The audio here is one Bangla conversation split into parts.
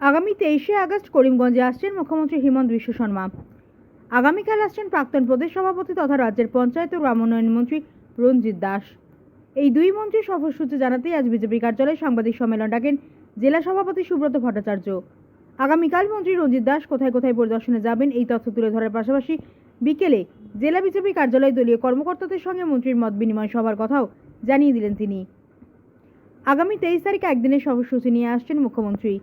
আগামী তেইশে আগস্ট করিমগঞ্জে আসছেন মুখ্যমন্ত্রী হিমন্ত বিশ্ব শর্মা। আগামীকাল আসছেন প্রাক্তন প্রদেশ সভাপতি তথা রাজ্যের পঞ্চায়েত ও গ্রাম উন্নয়ন মন্ত্রী রঞ্জিত দাস। এই দুই মন্ত্রী সফরসূচি জানাতেই আজ বিজেপি কার্যালয়ে সাংবাদিক সম্মেলন ডাকেন জেলা সভাপতি সুব্রত ভট্টাচার্য। আগামীকাল মন্ত্রী রঞ্জিত দাস কোথায় কোথায় পরিদর্শনে যাবেন এই তথ্য তুলে ধরার পাশাপাশি বিকেলে জেলা বিজেপি কার্যালয়ে দলীয় কর্মকর্তাদের সঙ্গে মন্ত্রীর মত বিনিময় সভার কথাও জানিয়ে দিলেন তিনি। আগামী তেইশ তারিখে একদিনের সফরসূচি নিয়ে আসছেন মুখ্যমন্ত্রী।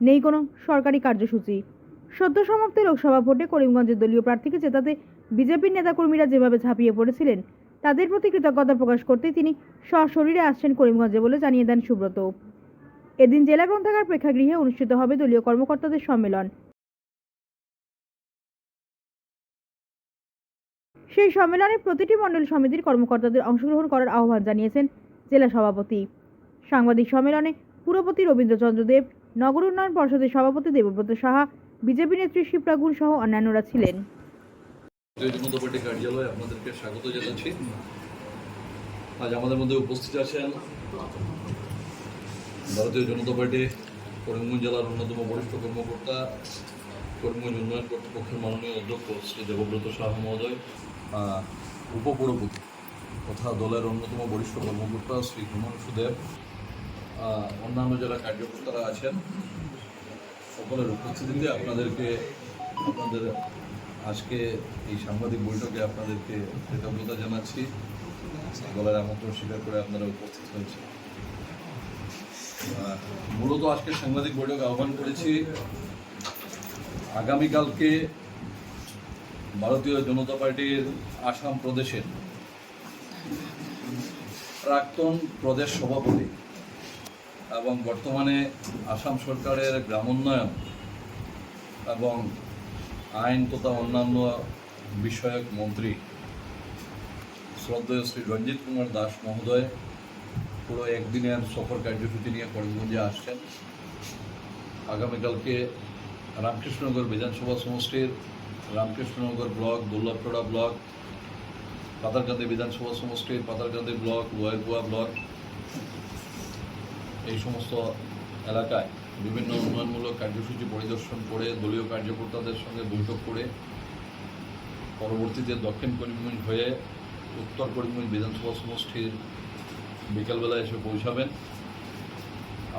নেই কোনো সরকারি কার্যসূচি। সদ্য সমাপ্ত লোকসভা ভোটে করিমগঞ্জের দলীয় প্রার্থীকে জেতাতে বিজেপির নেতাকর্মীরা যেভাবে ঝাঁপিয়ে পড়েছিলেন, তাদের প্রতি কৃতজ্ঞতা প্রকাশ করতেই তিনি সশরীরে আসছেন করিমগঞ্জে বলে জানিয়ে দেন সুব্রত। এদিন জেলা গ্রন্থাগার প্রেক্ষাগৃহে অনুষ্ঠিত হবে দলীয় কর্মকর্তাদের সম্মেলন। সেই সম্মেলনে প্রতিটি মণ্ডল সমিতির কর্মকর্তাদের অংশগ্রহণ করার আহ্বান জানিয়েছেন জেলা সভাপতি। সাংবাদিক সম্মেলনে পুরপতি রবীন্দ্রচন্দ্র দেব নগর উন্নয়ন পর্ষদের সভাপতি দেবব্রত সাহা, বিজেপি নেত্রী গুণ সহ অন্যান্যরা ছিলেন। আজ আমাদের মধ্যে উপস্থিত আছেন ভারতীয় জনতা পার্টি করিমগঞ্জ জেলার অন্যতম বরিষ্ঠ কর্মকর্তা, করিমগঞ্জ উন্নয়ন কর্তৃপক্ষের মাননীয় অধ্যক্ষ শ্রী দেবব্রত শাহ মহোদয় উপপুরপতি তথা দলের অন্যতম বরিষ্ঠ কর্মকর্তা শ্রী হিমাংশু দেব অন্যান্য যারা কার্যকর্তারা আছেন, সকলের উপস্থিতিতে আপনাদেরকে, আপনাদের আজকে এই সাংবাদিক বৈঠকে আপনাদেরকে কৃতজ্ঞতা জানাচ্ছি। দলের আমন্ত্রণ স্বীকার করে আপনারা উপস্থিত হয়েছে মূলত আজকে সাংবাদিক বৈঠক আহ্বান করেছি, আগামীকালকে ভারতীয় জনতা পার্টির আসাম প্রদেশের প্রাক্তন প্রদেশ সভাপতি এবং বর্তমানে আসাম সরকারের গ্রামোন্নয়ন এবং আইন তথা অন্যান্য বিষয়ক মন্ত্রী শ্রদ্ধেয় শ্রী রঞ্জিত কুমার দাস মহোদয় পুরো একদিনের সফর কার্যসূচি নিয়ে করিমগঞ্জে আসছেন। আগামীকালকে রামকৃষ্ণনগর বিধানসভা সমষ্টির রামকৃষ্ণনগর ব্লক দুর্লভটোড়া ব্লক পাতারকান্দি বিধানসভা সমষ্টির পাতারকান্দি ব্লক, লোয়ারগুয়া ব্লক এই সমস্ত এলাকায় বিভিন্ন উন্নয়নমূলক কার্যসূচি পরিদর্শন করে দলীয় কার্যকর্তাদের সঙ্গে বৈঠক করে পরবর্তীতে দক্ষিণ করিমগঞ্জ হয়ে উত্তর করিমগঞ্জ বিধানসভা সমষ্টির বিকালবেলা এসে পৌঁছাবেন।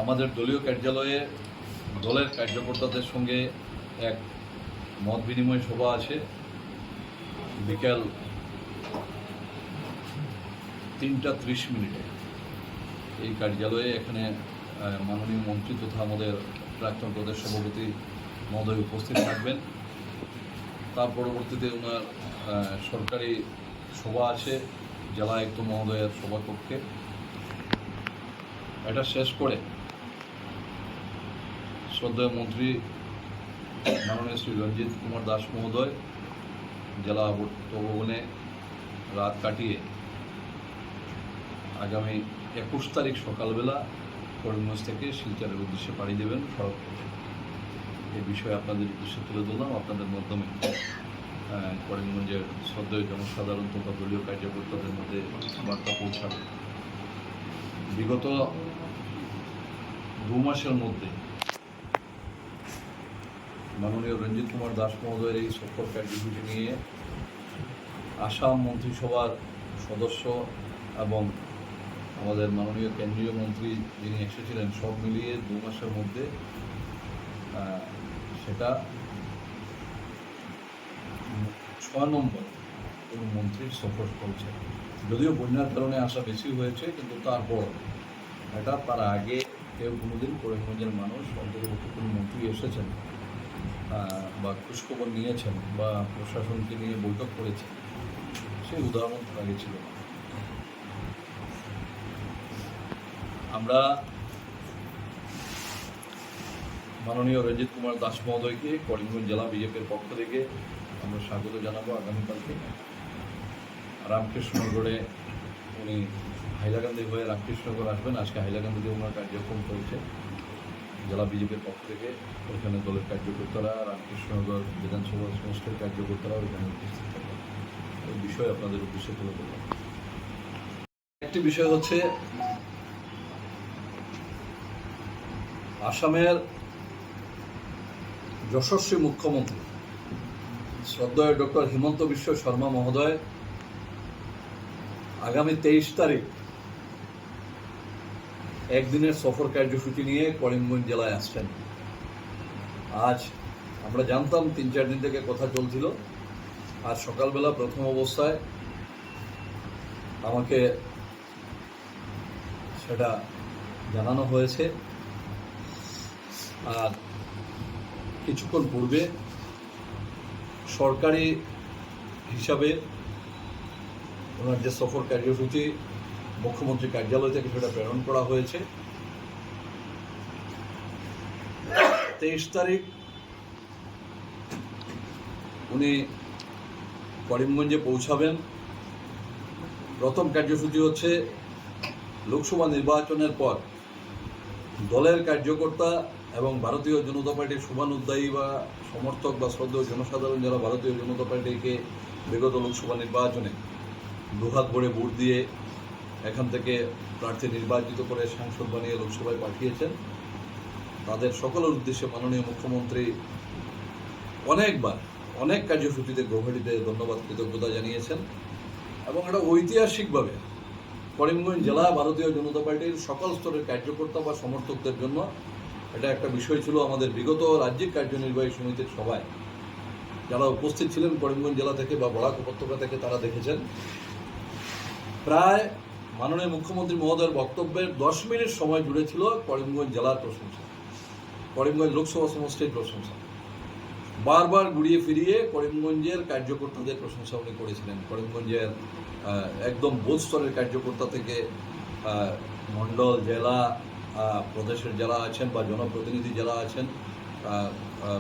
আমাদের দলীয় কার্যালয়ে দলের কার্যকর্তাদের সঙ্গে এক মত বিনিময় সভা আছে। বিকেল তিনটা ত্রিশ মিনিটে। এই কার্যালয়ে এখানে মাননীয় মন্ত্রী তথা আমাদের প্রাক্তন প্রদেশ সভাপতি মহোদয় উপস্থিত থাকবেন। তার পরবর্তীতে ওনার সরকারি সভা আছে, জেলা আয়ুক্ত মহোদয়ের সভাকক্ষে। এটা শেষ করে শ্রদ্ধেয় মন্ত্রী মাননীয় শ্রী রঞ্জিত কুমার দাস মহোদয় জেলা ভবনে রাত কাটিয়ে আগামী একুশ তারিখ সকালবেলা করিমগঞ্জ থেকে শিলচরের উদ্দেশ্যে পাড়ি দেবেন সড়ক এই বিষয়ে আপনাদের উদ্দেশ্যে তুলে ধরলাম। আপনাদের মাধ্যমে করিমগঞ্জের শ্রদ্ধেয় জনসাধারণ তথা দলীয় কার্যকর্তাদের মধ্যে বার্তা পৌঁছাবে। বিগত দু মাসের মধ্যে মাননীয় রঞ্জিত কুমার দাস মহোদয়ের এই সফর কার্যসূচি নিয়ে আসাম মন্ত্রিসভার সদস্য এবং আমাদের মাননীয় কেন্দ্রীয় মন্ত্রী যিনি এসেছিলেন, সব মিলিয়ে দু মাসের মধ্যে সেটা ছয় নম্বর কোনো মন্ত্রীর সফর করছে যদিও বন্যার কারণে আসা বেশি হয়েছে, কিন্তু তারপর এটা তার আগে কেউ কোনোদিন করিমগঞ্জের মানুষ, অন্তর্ভুক্ত কোনো মন্ত্রী এসেছেন বা খোঁজখবর নিয়েছেন, বা প্রশাসনকে নিয়ে বৈঠক করেছেন, সেই উদাহরণ তার আগে ছিল না। আমরা মাননীয় রঞ্জিত কুমার দাস মহোদয়কে করিমগঞ্জ জেলা বিজেপির পক্ষ থেকে আমরা স্বাগত জানাব আগামীকালকে। রামকৃষ্ণনগরে উনি হাইলাকান্দি হয়ে রামকৃষ্ণনগর আসবেন। আজকে হাইলাকান্দিতে ওনার কার্যক্রম চলছে। জেলা বিজেপির পক্ষ থেকে ওইখানে দলের কার্যকর্তারা, রামকৃষ্ণনগর বিধানসভা সমষ্টির কার্যকর্তারা ওইখানে উপস্থিত থাকবেন এই বিষয়ে আপনাদের উদ্দেশ্যে তুলে একটি বিষয় হচ্ছে আসামের যশস্বী মুখ্যমন্ত্রী শ্রদ্ধেয় ডক্টর হিমন্ত বিশ্ব শর্মা মহোদয় আগামী তেইশ তারিখ একদিনের সফর কার্যসূচি নিয়ে করিমগঞ্জ জেলায় আসছেন। আজ আমরা জানতাম তিন চার দিন থেকে কথা চলছিল। আজ সকালবেলা প্রথম অবস্থায় আমাকে সেটা জানানো হয়েছে। আর কিছুক্ষণ পূর্বে সরকারি হিসাবে ওনার যে সফর কার্যসূচি, মুখ্যমন্ত্রী কার্যালয় থেকে সেটা প্রেরণ করা হয়েছে। তেইশ তারিখ উনি করিমগঞ্জে পৌঁছাবেন। প্রথম কার্যসূচি হচ্ছে লোকসভা নির্বাচনের পর দলের কার্যকর্তা এবং ভারতীয় জনতা পার্টির শুভানুদ্দায়ী বা সমর্থক বা শ্রদ্ধেয় জনসাধারণ যারা ভারতীয় জনতা পার্টিকে বিগত লোকসভা নির্বাচনে দুহাত ভরে ভোট দিয়ে এখান থেকে প্রার্থী নির্বাচিত করে সাংসদ বানিয়ে লোকসভায় পাঠিয়েছেন, তাদের সকলের উদ্দেশ্যে মাননীয় মুখ্যমন্ত্রী অনেকবার অনেক কার্যসূচিতে গভীরিতে ধন্যবাদ, কৃতজ্ঞতা জানিয়েছেন এবং এটা ঐতিহাসিকভাবে করিমগঞ্জ জেলা ভারতীয় জনতা পার্টির সকল স্তরের কার্যকর্তা বা সমর্থকদের জন্য এটা একটা বিষয় ছিল আমাদের বিগত রাজ্যিক কার্যনির্বাহী সমিতির সবাই যারা উপস্থিত ছিলেন করিমগঞ্জ জেলা থেকে বা বরাক উপত্যকা থেকে তারা দেখেছেন। প্রায় মাননীয় মুখ্যমন্ত্রী মহোদয়ের বক্তব্যের দশ মিনিট সময় জুড়ে ছিল করিমগঞ্জ জেলার প্রশংসা। করিমগঞ্জ লোকসভা সমষ্টির প্রশংসা। বারবার ঘুরিয়ে ফিরিয়ে করিমগঞ্জের কার্যকর্তাদের প্রশংসা উনি করেছিলেন। করিমগঞ্জের একদম বোধ স্তরের কার্যকর্তা থেকে মণ্ডল, জেলা প্রদেশের যারা আছেন বা জনপ্রতিনিধি যারা আছেন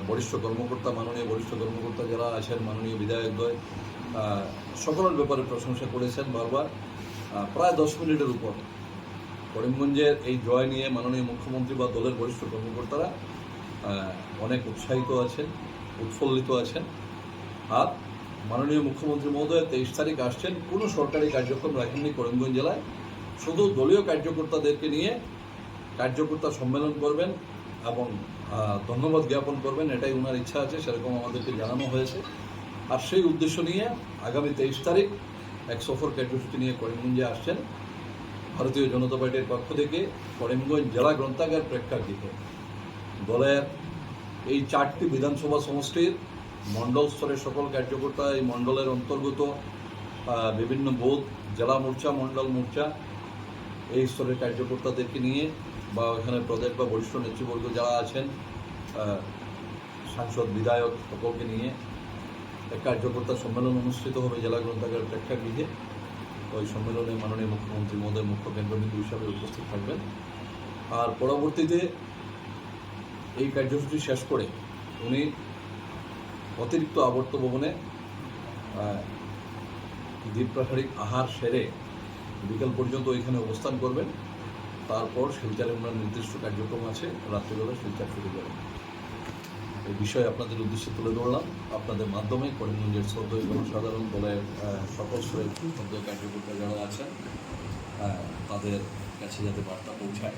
বরিষ্ঠ কর্মকর্তা, মাননীয় বরিষ্ঠ কর্মকর্তা যারা আছেন, মাননীয় বিধায়কদ্বয় সকলের ব্যাপারে প্রশংসা করেছেন বারবার। প্রায় দশ মিনিটের উপর। করিমগঞ্জের এই জয় নিয়ে মাননীয় মুখ্যমন্ত্রী বা দলের বরিষ্ঠ কর্মকর্তারা অনেক উৎসাহিত আছেন, উৎফুল্লিত আছেন। আর মাননীয় মুখ্যমন্ত্রী মহোদয় তেইশ তারিখ আসছেন। কোনো সরকারি কার্যক্রম রাখেননি করিমগঞ্জ জেলায়। শুধু দলীয় কার্যকর্তাদেরকে নিয়ে কার্যকর্তা সম্মেলন করবেন এবং ধন্যবাদ জ্ঞাপন করবেন, এটাই ওনার ইচ্ছা আছে, সেরকম আমাদেরকে জানানো হয়েছে। আর সেই উদ্দেশ্য নিয়ে আগামী তেইশ তারিখ এক সফর কার্যসূচি নিয়ে করিমগঞ্জে আসছেন ভারতীয় জনতা পার্টির পক্ষ থেকে করিমগঞ্জ জেলা গ্রন্থাগার প্রেক্ষাগৃহে। দলের এই চারটি বিধানসভা সমষ্টির মণ্ডল স্তরের সকল কার্যকর্তা এই মণ্ডলের অন্তর্গত বিভিন্ন বোধ জেলা মোর্চা, মণ্ডল মোর্চা এই স্তরের কার্যকর্তাদেরকে নিয়ে বা এখানে প্রদেশ বা বরিষ্ঠ নেতৃবর্গ যারা আছেন সাংসদ বিধায়ক সকলকে নিয়ে এক কার্যকর্তা সম্মেলন অনুষ্ঠিত হবে জেলা গ্রন্থাগার প্রেক্ষাগৃহে। ওই সম্মেলনে মাননীয় মুখ্যমন্ত্রী মহোদয় মুখ্য কেন্দ্রবিন্দু হিসাবে উপস্থিত থাকবেন। আর পরবর্তীতে এই কার্যসূচি শেষ করে উনি অতিরিক্ত আবর্ত ভবনে আহ, দ্বীপ্রাসারিক আহার সেরে বিকেল পর্যন্ত ওইখানে অবস্থান করবেন। তারপর শিলচারে ওনার নির্দিষ্ট কার্যক্রম আছে, রাত্রিবেলা শিলচার ফিরে যাবেন। এই বিষয়ে আপনাদের উদ্দেশ্যে তুলে ধরলাম। আপনাদের মাধ্যমে করিমগঞ্জের শ্রদ্ধেয় জনসাধারণ দলের সকল শ্রদ্ধেয় কার্যকর্তা যারা আছেন তাদের কাছে যাতে বার্তা পৌঁছায়।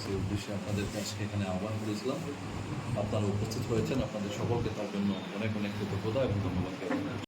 সেই উদ্দেশ্যে আপনাদের কাছে এখানে আহ্বান করেছিলাম। আপনারা উপস্থিত হয়েছেন, আপনাদের সকলকে তার জন্য অনেক অনেক কৃতজ্ঞতা এবং ধন্যবাদ।